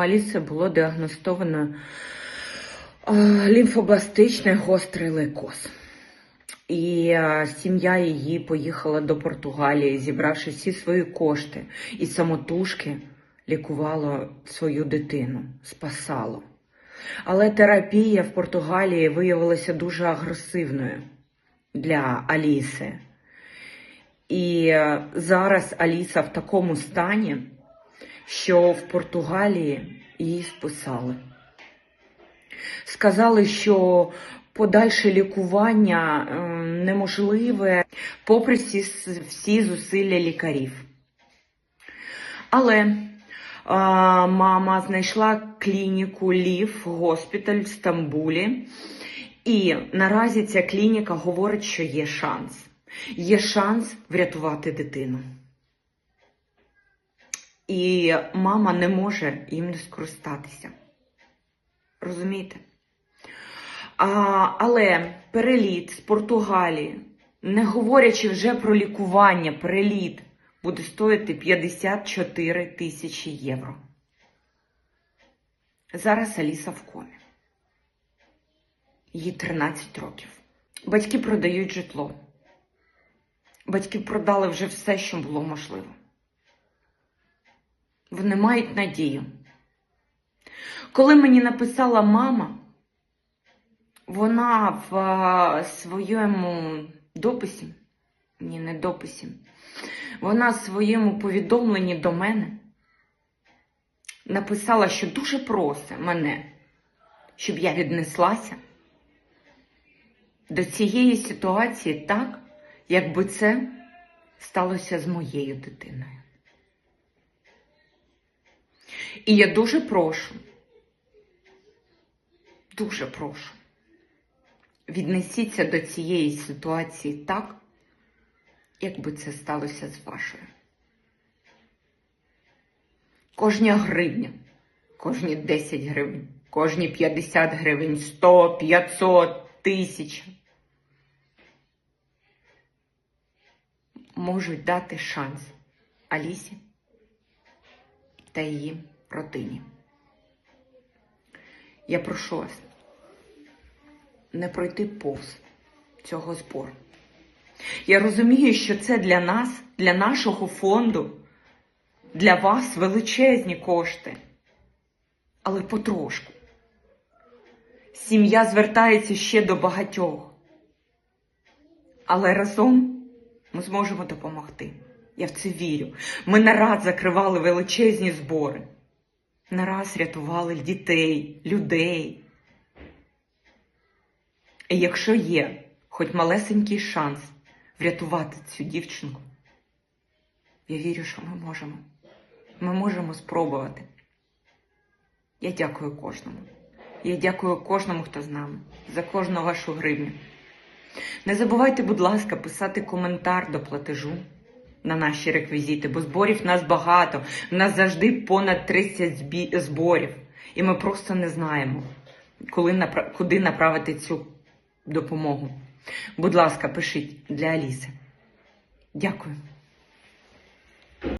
Аліси було діагностовано лімфобластичний гострий лейкоз. І сім'я її поїхала до Португалії, зібравши всі свої кошти, і самотужки лікувало свою дитину, спасало. Але терапія в Португалії виявилася дуже агресивною для Аліси. І зараз Аліса в такому стані, що в Португалії її списали. Сказали, що подальше лікування е, неможливе, попри всі, всі зусилля лікарів. Але а, мама знайшла клініку Лів госпіталь в Стамбулі, і наразі ця клініка говорить, що є шанс. Є шанс врятувати дитину. І мама не може їм не скористатися. Розумієте? А, але переліт з Португалії, не говорячи вже про лікування, переліт буде стоїти 54 тисячі євро. Зараз Аліса в комі. Їй 13 років. Батьки продають житло. Батьки продали вже все, що було можливо. Вони мають надію. Коли мені написала мама, вона в своєму дописі, ні, не дописі, вона в своєму повідомленні до мене написала, що дуже просить мене, щоб я віднеслася до цієї ситуації так, якби це сталося з моєю дитиною. І я дуже прошу, дуже прошу, віднесіться до цієї ситуації так, якби це сталося з вашою. Кожня гривня, кожні 10 гривень, кожні 50 гривень, 100, 500, тисяча можуть дати шанс Алісі та її родині. Я прошу вас не пройти повз цього збору. Я розумію, що це для нас, для нашого фонду, для вас величезні кошти. Але потрошку. Сім'я звертається ще до багатьох. Але разом ми зможемо допомогти. Я в це вірю. Ми не раз закривали величезні збори. Не раз рятували дітей, людей. І якщо є хоч малесенький шанс врятувати цю дівчинку, я вірю, що ми можемо. Ми можемо спробувати. Я дякую кожному. Я дякую кожному, хто з нами, за кожну вашу гривню. Не забувайте, будь ласка, писати коментар до платежу на наші реквізити, бо зборів нас багато. У нас завжди понад 30 збі- зборів. І ми просто не знаємо, коли куди направити цю допомогу. Будь ласка, пишіть для Аліси. Дякую.